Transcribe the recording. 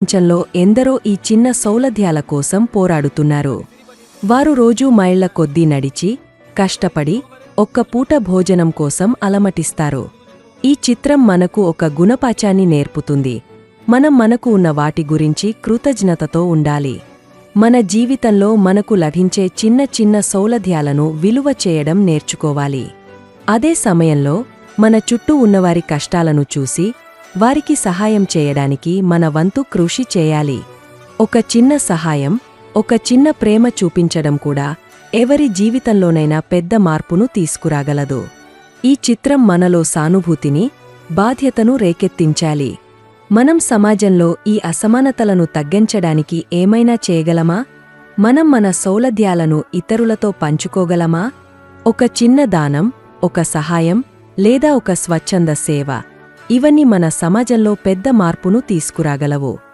ప్రపంచంలో ఎందరో ఈ చిన్న సౌలభ్యాల కోసం పోరాడుతున్నారు. వారు రోజూ మైళ్ళ కొద్దీ నడిచి కష్టపడి ఒక్క పూట భోజనం కోసం అలమటిస్తారు. ఈ చిత్రం మనకు ఒక గుణపాచాన్ని నేర్పుతుంది. మనం మనకు ఉన్న వాటి గురించి కృతజ్ఞతతో ఉండాలి. మన జీవితంలో మనకు లభించే చిన్న చిన్న సౌలభ్యాలను విలువ చేయడం నేర్చుకోవాలి. అదే సమయంలో మన చుట్టూ ఉన్నవారి కష్టాలను చూసి వారికి సహాయం చేయడానికి మన వంతు కృషి చేయాలి. ఒక చిన్న సహాయం ఒక చిన్న ప్రేమ చూపించడం కూడా ఎవరి జీవితంలోనైనా పెద్ద మార్పును తీసుకురాగలదు. ఈ చిత్రం మనలో సానుభూతిని బాధ్యతను రేకెత్తించాలి. మనం సమాజంలో ఈ అసమానతలను తగ్గించడానికి ఏమైనా చేయగలమా? మనం మన సౌలభ్యాలను ఇతరులతో పంచుకోగలమా? ఒక చిన్న దానం ఒక సహాయం లేదా ఒక స్వచ్ఛంద సేవ ఇవన్నీ మన సమాజంలో పెద్ద మార్పును తీసుకురాగలవు.